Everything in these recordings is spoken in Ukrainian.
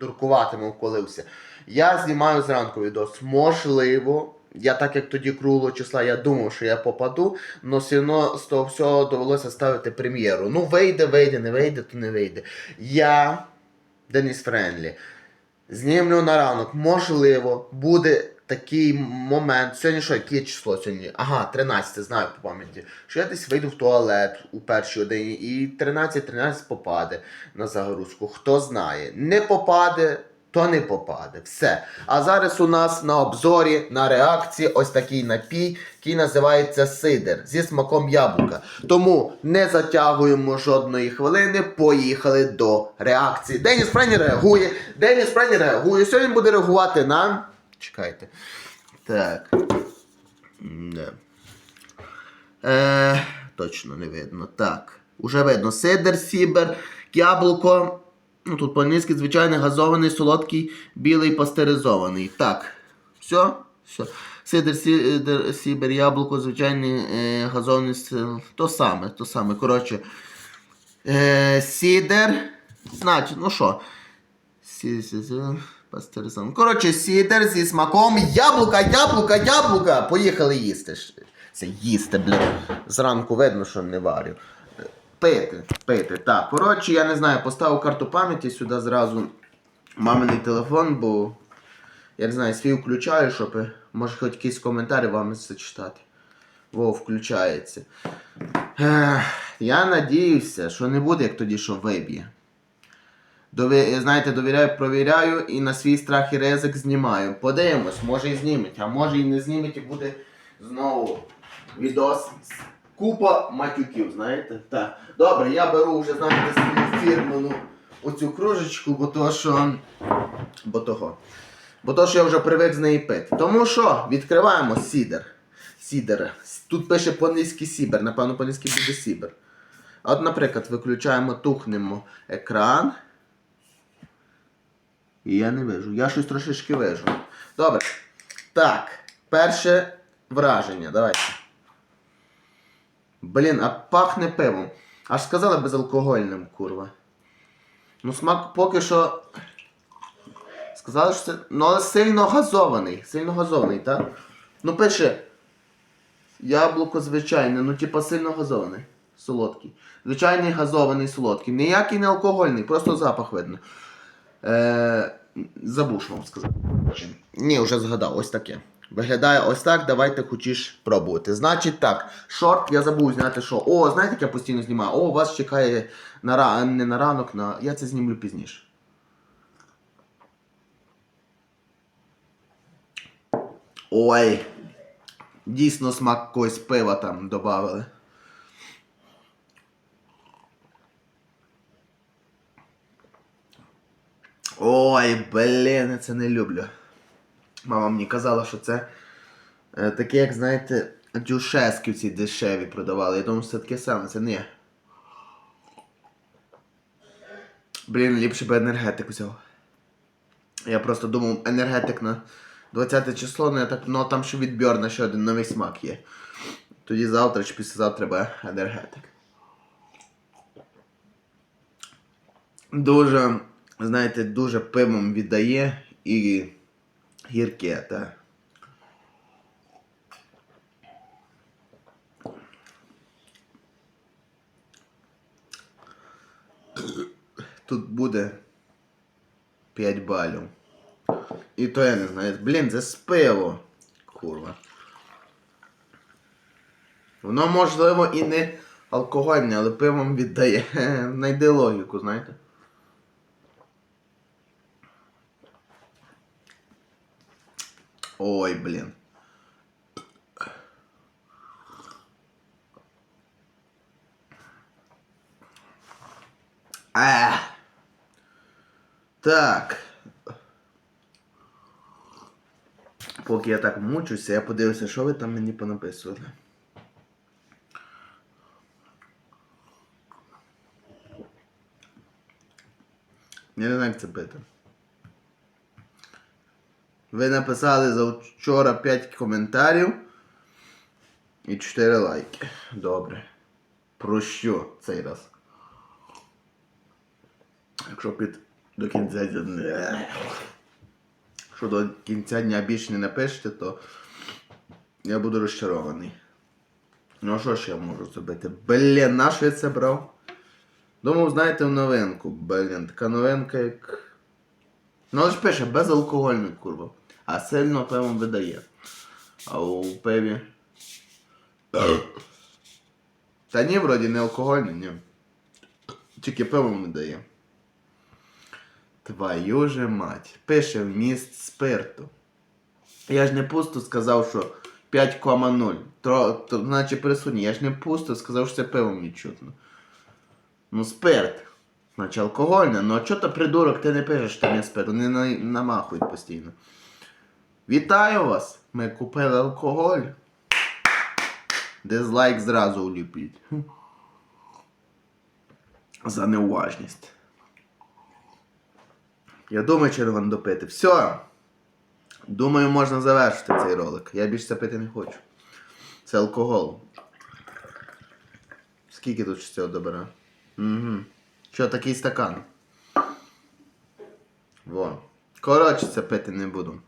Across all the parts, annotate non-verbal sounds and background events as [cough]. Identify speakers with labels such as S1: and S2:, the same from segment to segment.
S1: дуркуватиме, вколився. Я знімаю зранку відос. Можливо, я так як тоді круглого числа, я думав, що я попаду, але все одно з того всього довелося ставити прем'єру. Ну, вийде, вийде, не вийде, то не вийде. Я, Деніс Френлі, знімлю на ранок. Можливо, буде такий момент. Сьогодні що, яке число сьогодні? Ага, 13, знаю по пам'яті. Що я десь вийду в туалет у першій годині і 13-13 попаде на загрузку. Хто знає. Не попаде. То не попаде. Все. А зараз у нас на обзорі, на реакції ось такий напій, який називається сидер зі смаком яблука. Тому не затягуємо жодної хвилини. Поїхали до реакції. Деніс Френі реагує. Деніс Френі реагує. Сьогодні буде реагувати на. Чекайте. Так. Не. Е, точно не видно. Так. Уже видно. Сидер, сібер, яблуко. Ну, тут по-англійськи звичайний газований, солодкий, білий пастеризований. Так. Все? Все. Сидер, сідер, сібер, яблуко, звичайний е, газований. То саме, то саме. Коротше. Е, сідер. Значить, ну що? Сі, сі, пастеризований. Коротше, сідер зі смаком яблука, яблука, яблука. Поїхали їсти. Це їсти, блін. Зранку видно, що не варю. Пити, пити. Так, коротше, я не знаю, поставив карту пам'яті сюди зразу маминий телефон, бо я не знаю, свій включаю, щоб може хоч якийсь коментар вам зачитати. Во, включається. Ех, я надіюся, що не буде як тоді, що виб'є. Дові... Знаєте, довіряю, провіряю і на свій страх і ризик знімаю. Подивимось, може і зніметь, а може і не зніметь і буде знову відос. Купа матюків, знаєте? Так. Добре, я беру вже, знаєте, свою фірмену оцю кружечку, бо то що. Бо того. Бо то, що я вже привик з неї пити. Тому що відкриваємо сідер. Сідер. Тут пише по-англійськи сібер, напевно, по-англійськи буде сібер. От, наприклад, виключаємо, тухнемо екран. І я не вижу. Я щось трошечки вижу. Добре. Так, перше враження. Давайте. Блін, а пахне пивом. Аж сказали безалкогольним, курва. Ну, смак поки що. Сказали, що це. Ну, але сильно газований. Сильно газований, так? Ну, пише. Яблуко звичайне, ну типа сильно газований. Солодкий. Звичайний газований солодкий. Ніякий не алкогольний, просто запах видно. Е, забув, вам сказати. Ні, вже згадав, ось таке. Виглядає ось так, давайте хочеш пробувати. Значить так, шорт, я забув зняти, що. О, знаєте, як я постійно знімаю? О, вас чекає на не на ранок, на. Я це знімлю пізніше. Ой. Дійсно смак когось пива там додали. Ой, блін, я це не люблю. Мама мені казала, що це е, таке, як знаєте, дюшески ці дешеві продавали. Я думаю, що це таке саме, це не. Блін, ліпше би енергетик взяв. Я просто думав, енергетик на 20 число, ну я так, ну там ще відбір на ще один новий смак є. Тоді завтра чи післязавтра буде енергетик. Дуже, знаєте, дуже пивом віддає і гірке, так. Тут буде 5 балів. І то я не знаю. Блін, це з пиво. Курва. Воно можливо і не алкогольне, але пивом віддає. [laughs] Найди логіку, знаєте. Ой, блін. А. Так. Поки я так мучуся, я подивлюся, що ви там мені понаписували. Я не знаю, як це пити. Ви написали за вчора 5 коментарів і 4 лайки. Добре. Про що цей раз? Якщо під До кінця дня. Що до кінця дня більше не напишете, то я буду розчарований. Ну а що ж я можу зробити? Блін, на що я це брав? Думав, знаєте, в новинку. Блін, така новинка як. Ну але ж пише, безалкогольний курва. А сильно пивом видає. А у пиві. Та ні, вроді не алкогольний, ні. Тільки пивом не дає. Твою же мать. Пише вміст спирту. Я ж не пусто сказав, що 5,0. То, то, значить присутній. Я ж не пусто сказав, що це пивом відчутно. Ну, спирт. Значить алкогольне. Ну а чого то придурок, ти не пишеш, що не спирт. Вони на, намахують постійно. Вітаю вас! Ми купили алкоголь. Дизлайк зразу уліпіть. За неуважність. Я думаю, червон допити. Все. Думаю, можна завершити цей ролик. Я більше це пити не хочу. Це алкоголь. Скільки тут цього добра? Угу. Що, такий стакан? Во. Коротше, це пити не буду.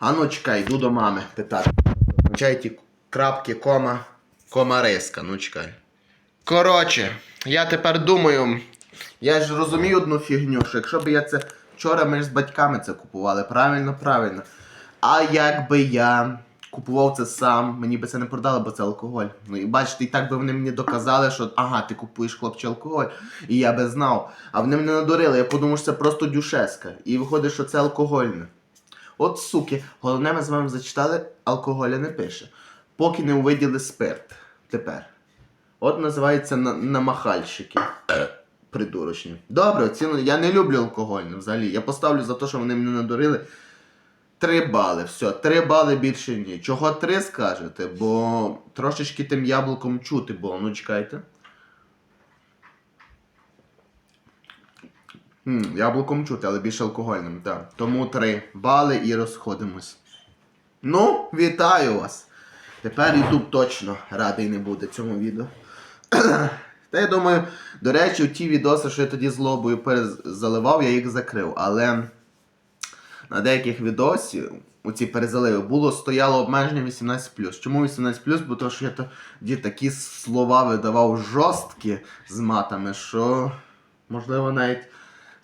S1: А ну чекай, йду до мами питати. Ті крапки, кома, кома риска. Ну чекай. Коротше, я тепер думаю. Я ж розумію одну фігню, що якщо б я це. Вчора ми ж з батьками це купували, правильно, правильно. А якби я купував це сам, мені би це не продали, бо це алкоголь. Ну і бачите, і так би вони мені доказали, що ага, ти купуєш хлопче алкоголь. І я би знав. А вони мене надурили, я подумав, що це просто дюшеска. І виходить, що це алкогольне. От суки, головне, ми з вами зачитали, алкоголя не пише. Поки не увиділи спирт. Тепер. От називається на- намахальщики. Придурочні. Добре, оціну. Я не люблю алкогольне взагалі. Я поставлю за те, що вони мене надурили. Три бали. Все, три бали більше ні. Чого три скажете? Бо трошечки тим яблуком чути було. Ну чекайте. М, яблуком чути, але більше алкогольним, так. Тому три бали і розходимось. Ну, вітаю вас! Тепер YouTube точно радий не буде цьому відео. Та я думаю, до речі, ті відоси, що я тоді злобою перезаливав, я їх закрив. Але на деяких відосів, у ці перезаливи, було стояло обмеження 18. Чому 18? Бо то, що я тоді такі слова видавав жорсткі з матами, що можливо навіть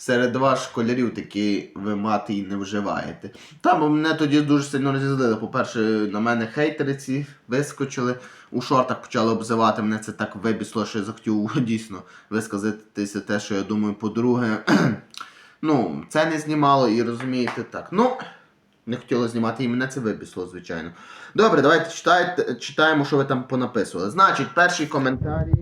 S1: серед вас школярів такі ви мати і не вживаєте. Там мене тоді дуже сильно розізлили. По-перше, на мене хейтери ці вискочили. У шортах почали обзивати мене. Це так вибісло, що я захотів [laughs] дійсно висказатися те, що я думаю. По-друге, [clears throat] ну, це не знімало і розумієте так. Ну, не хотіло знімати, і мене це вибісло, звичайно. Добре, давайте читайте, читаємо, що ви там понаписували. Значить, перший коментарій.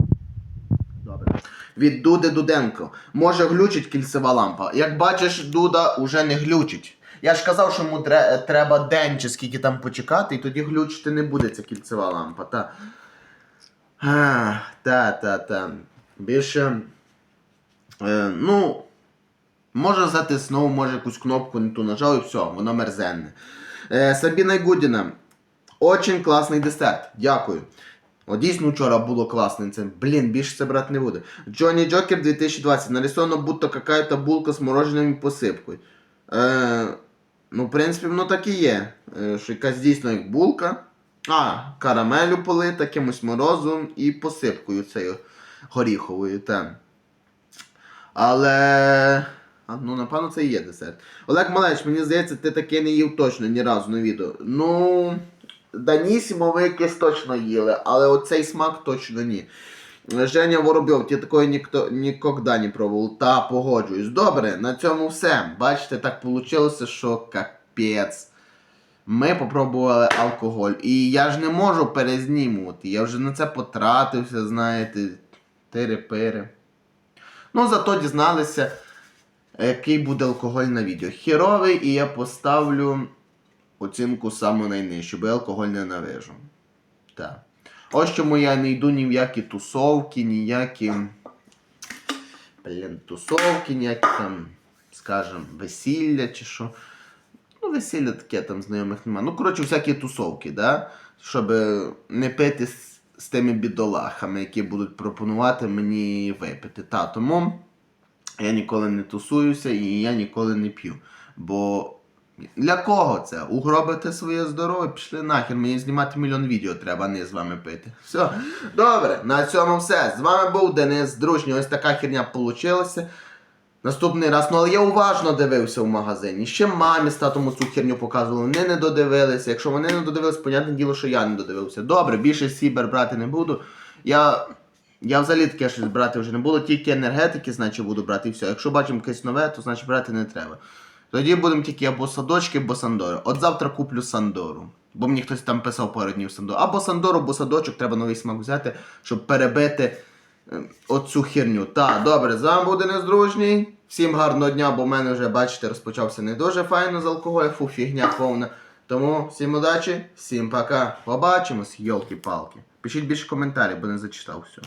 S1: Від Дуди Дуденко. Може глючить кільцева лампа. Як бачиш, Дуда уже не глючить. Я ж казав, що йому тре- треба день чи скільки там почекати, і тоді глючити не буде ця кільцева лампа. Та. А, та, та, та. Більше. Е, ну. Може затиснув, може якусь кнопку не ту нажав і все, воно мерзенне. Е, Сабіна Гудіна. Очень класний десерт. Дякую. О, дійсно вчора було класно. Це, блін, більше це брати не буде. Джонні Джокер 2020. Нарисовано будто какая-то булка з мороженою посипкою. Е, ну, в принципі, воно так і є. Е, що якась дійсно як булка. А, карамелю полита, якимось морозом і посипкою цією горіховою. Та. Але. А, ну, напевно, це і є десерт. Олег Малеч, мені здається, ти таке не їв точно ні разу на відео. Ну. Данісімо ви якесь точно їли, але оцей смак точно ні. Женя Воробйов, ти такої ніхто ніколи не пробував. Та погоджуюсь. Добре, на цьому все. Бачите, так вийшло, що капець. Ми попробували алкоголь. І я ж не можу перезнімувати. Я вже на це потратився, знаєте. Тири-пири. Ну, зато дізналися, який буде алкоголь на відео. Херовий, і я поставлю оцінку саму найнижчу, бо я алкоголь ненавижу. Так. Ось чому я не йду ні в які тусовки, ніякі. Блін, тусовки, ніякі там, скажем, весілля чи що. Ну, весілля таке там знайомих немає. Ну, коротше, всякі тусовки, да? щоб не пити з, з тими бідолахами, які будуть пропонувати мені випити. Та, тому Я ніколи не тусуюся і я ніколи не п'ю. Бо для кого це? Угробити своє здоров'я? Пішли нахер, мені знімати мільйон відео треба, а не з вами пити. Все. Добре, на цьому все. З вами був Денис Дружній. Ось така херня получилася. Наступний раз, ну але я уважно дивився в магазині. Ще мамі з татом цю херню показували, вони не додивилися. Якщо вони не додивилися, понятне діло, що я не додивився. Добре, більше сібер брати не буду. Я, я взагалі таке щось брати вже не буду, тільки енергетики, значить буду брати і все. Якщо бачимо якесь нове, то значить брати не треба. Тоді будемо тільки або садочки, або Сандори. От завтра куплю Сандору. Бо мені хтось там писав пару днів Сандору. Або Сандору, або садочок, треба новий смак взяти, щоб перебити е, оцю херню. Так, добре, з вами був Денис Дружній. Всім гарного дня, бо в мене вже, бачите, розпочався не дуже файно з алкоголю, фу, фігня повна. Тому всім удачі, всім пока. Побачимось, йолки-палки. Пишіть більше коментарів, бо не зачитав все.